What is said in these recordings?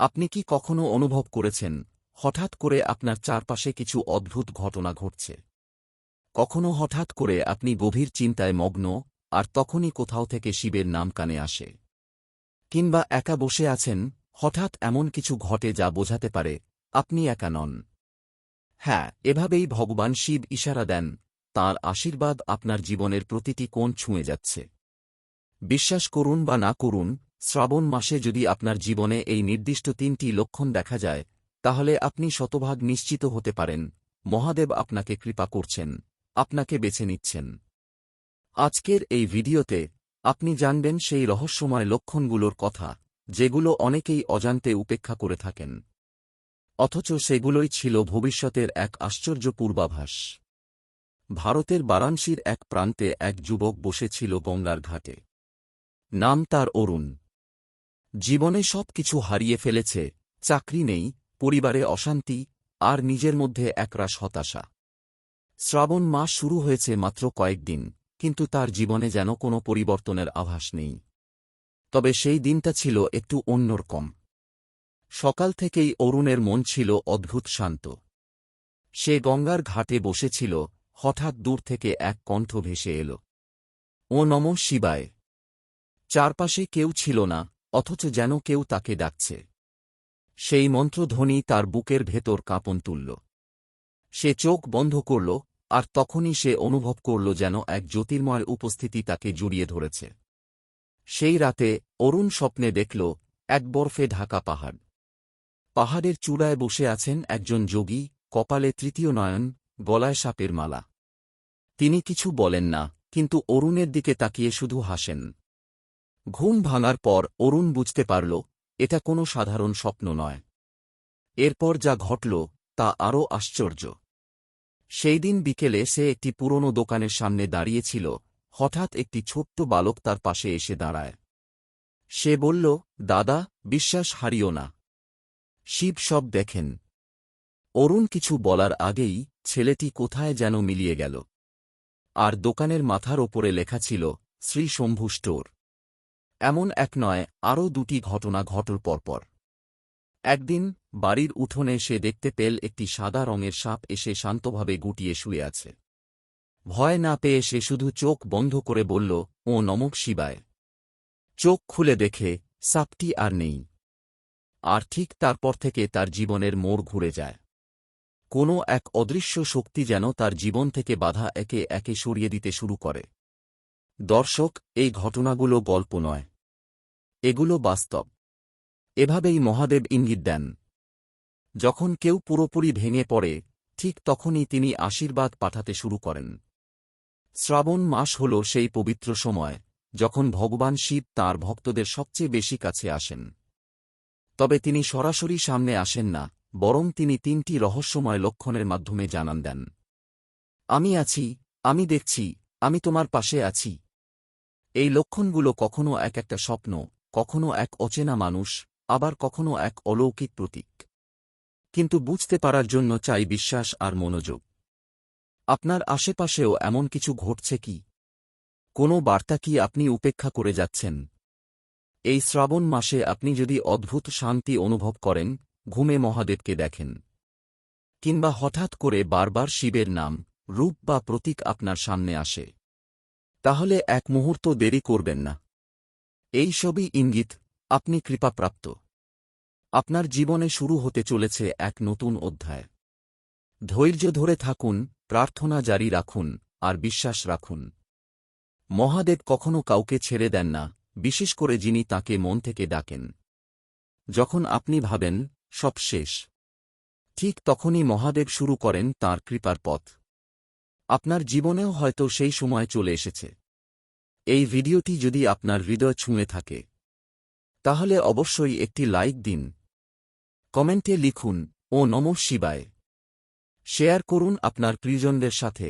আপনি কি কখনো অনুভব করেছেন, হঠাৎ করে আপনার চারপাশে কিছু অদ্ভুত ঘটনা ঘটছে? কখনো হঠাৎ করে আপনি গভীর চিন্তায় মগ্ন, আর তখনই কোথাও থেকে শিবের নাম কানে আসে? কিংবা একা বসে আছেন, হঠাৎ এমন কিছু ঘটে যা বোঝাতে পারে, আপনি একা নন? হ্যাঁ এভাবেই ভগবান শিব ইশারা দেন, তার আশীর্বাদ আপনার জীবনের প্রতিটি কোণ ছুঁয়ে যাচ্ছে। বিশ্বাস করুন বা না করুন শ্রাবণ মাসে যদি আপনার জীবনে এই নির্দিষ্ট তিনটি লক্ষণ দেখা যায়, তাহলে আপনি শতভাগ নিশ্চিত হতে পারেন। মহাদেব আপনাকে কৃপা করছেন, আপনাকে বেছে নিচ্ছেন। আজকের এই ভিডিওতে আপনি জানবেন সেই রহস্যময় লক্ষণগুলোর কথা, যেগুলো অনেকেই অজান্তে উপেক্ষা করে থাকেন। অথচ সেগুলোই ছিল ভবিষ্যতের এক আশ্চর্য পূর্বাভাস। ভারতের বারাণসীর এক প্রান্তে এক যুবক বসেছিল গঙ্গার ঘাটে। নাম তার অরুণ। জীবনে সব কিছু হারিয়ে ফেলেছে, চাকরি নেই, পরিবারে অশান্তি, আর নিজের মধ্যে একরাশ হতাশা। শ্রাবণ মাস শুরু হয়েছে মাত্র কয়েকদিন কিন্তু তার জীবনে যেন কোনো পরিবর্তনের আভাস নেই। তবে সেই দিনটা ছিল একটু অন্যরকম। সকাল থেকেই অরুণের মন ছিল অদ্ভুত শান্ত। সে গঙ্গার ঘাটে বসেছিল, হঠাৎ দূর থেকে এক কণ্ঠ ভেসে এল। ও নম শিবায়। চারপাশে কেউ ছিল না অথচ যেন কেউ তাকে ডাকছে। সেই মন্ত্রধ্বনি তার বুকের ভেতর কাঁপন তুলল। সে চোখ বন্ধ করল, আর তখনই সে অনুভব করল যেন এক জ্যোতির্ময় উপস্থিতি তাকে জড়িয়ে ধরেছে। সেই রাতে অরুণ স্বপ্নে দেখল এক বরফে ঢাকা পাহাড়। পাহাড়ের চূড়ায় বসে আছেন একজন যোগী, কপালে তৃতীয় নয়ন, গলায় সাপের মালা। তিনি কিছু বলেন না, কিন্তু অরুণের দিকে তাকিয়ে শুধু হাসেন। ঘুম ভাঙার পর অরুণ বুঝতে পারল, এটা কোনো সাধারণ স্বপ্ন নয়। এরপর যা ঘটল, তা আরও আশ্চর্য। সেই দিন বিকেলে সে একটি পুরনো দোকানের সামনে দাঁড়িয়েছিল, হঠাৎ একটি ছোট্ট বালক তার পাশে এসে দাঁড়ায়। সে বলল, দাদা, বিশ্বাস হারিও না। শিব সব দেখেন। অরুণ কিছু বলার আগেই ছেলেটি কোথায় যেন মিলিয়ে গেল। আর দোকানের মাথার ওপরে লেখা ছিল, শ্রী শম্ভু স্টোর। এমন এক নয়, আরও দুটি ঘটনা ঘটর পরপর। একদিন, বাড়ির উঠোনে সে দেখতে পেল একটি সাদা রঙের সাপ এসে শান্তভাবে গুটিয়ে শুয়ে আছে। ভয় না পেয়ে সে শুধু চোখ বন্ধ করে বলল, ও নমক শিবায়। চোখ খুলে দেখে, সাপটি আর নেই। আর ঠিক তারপর থেকে তার জীবনের মোড় ঘুরে যায়। কোনো এক অদৃশ্য শক্তি যেন তার জীবন থেকে বাধা একে একে সরিয়ে দিতে শুরু করে। দর্শক, এই ঘটনাগুলো গল্প নয়। এগুলো বাস্তব। এভাবেই মহাদেব ইঙ্গিত দেন। যখন কেউ পুরোপুরি ভেঙে পড়ে, ঠিক তখনই তিনি আশীর্বাদ পাঠাতে শুরু করেন। শ্রাবণ মাস হল সেই পবিত্র সময়, যখন ভগবান শিব তাঁর ভক্তদের সবচেয়ে বেশি কাছে আসেন। তবে তিনি সরাসরি সামনে আসেন না, বরং তিনি তিনটি রহস্যময় লক্ষণের মাধ্যমে জানান দেন। আমি আছি, আমি দেখছি, আমি তোমার পাশে আছি এই লক্ষণগুলো কখনো এক একটা স্বপ্ন, কখনো এক অচেনা মানুষ, আবার কখনো এক অলৌকিক প্রতীক। কিন্তু বুঝতে পারার জন্য চাই বিশ্বাস আর মনোযোগ। আপনার আশেপাশেও এমন কিছু ঘটছে কি? কোনো বার্তা কি আপনি উপেক্ষা করে যাচ্ছেন? এই শ্রাবণ মাসে আপনি যদি অদ্ভুত শান্তি অনুভব করেন, ঘুমে মহাদেবকে দেখেন। কিংবা হঠাৎ করে বারবার শিবের নাম, রূপ বা প্রতীক আপনার সামনে আসে। তাহলে এক মুহূর্ত দেরি করবেন না। এই সবই ইঙ্গিত, আপনি কৃপাপ্রাপ্ত। আপনার জীবনে শুরু হতে চলেছে এক নতুন অধ্যায়। ধৈর্য ধরে থাকুন, প্রার্থনা জারি রাখুন, আর বিশ্বাস রাখুন। মহাদেব কখনো কাউকে ছেড়ে দেন না, বিশেষ করে যিনি তাকে মন থেকে ডাকেন। যখন আপনি ভাবেন, সব শেষ। ঠিক তখনই মহাদেব শুরু করেন তার কৃপার পথ। আপনার জীবনেও হয়তো সেই সময় চলে এসেছে। এই ভিডিওটি যদি আপনার হৃদয় ছুঁয়ে থাকে, তাহলে অবশ্যই একটি লাইক দিন। কমেন্টে লিখুন, ও নম শিবায়। শেয়ার করুন আপনার প্রিয়জনদের সাথে।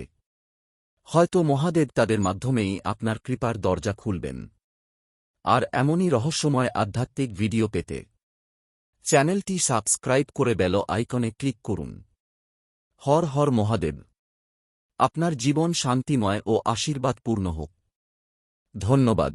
হয়তো মহাদেব তাদের মাধ্যমেই আপনার কৃপার দরজা খুলবেন। আর এমনই রহস্যময় আধ্যাত্মিক ভিডিও পেতে চ্যানেলটি সাবস্ক্রাইব করে বেল আইকনে ক্লিক করুন। হর হর মহাদেব। আপনার জীবন শান্তিময় ও আশীর্বাদপূর্ণ হোক। ধন্যবাদ।